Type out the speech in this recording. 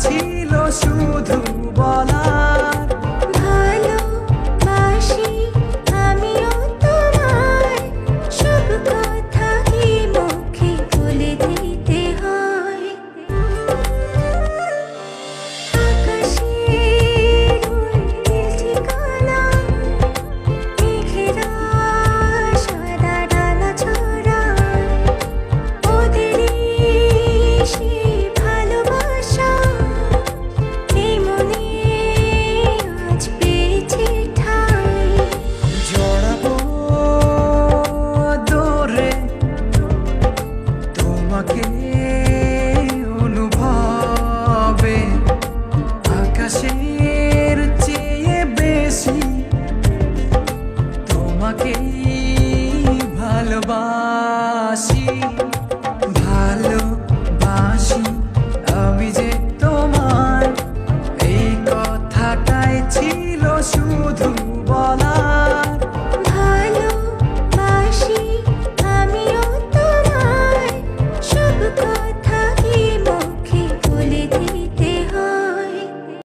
ছিল শুধু ভালোবাসি ভালোবাসি। আমি যে তোমার এই কথাটাই ছিল শুধু বলা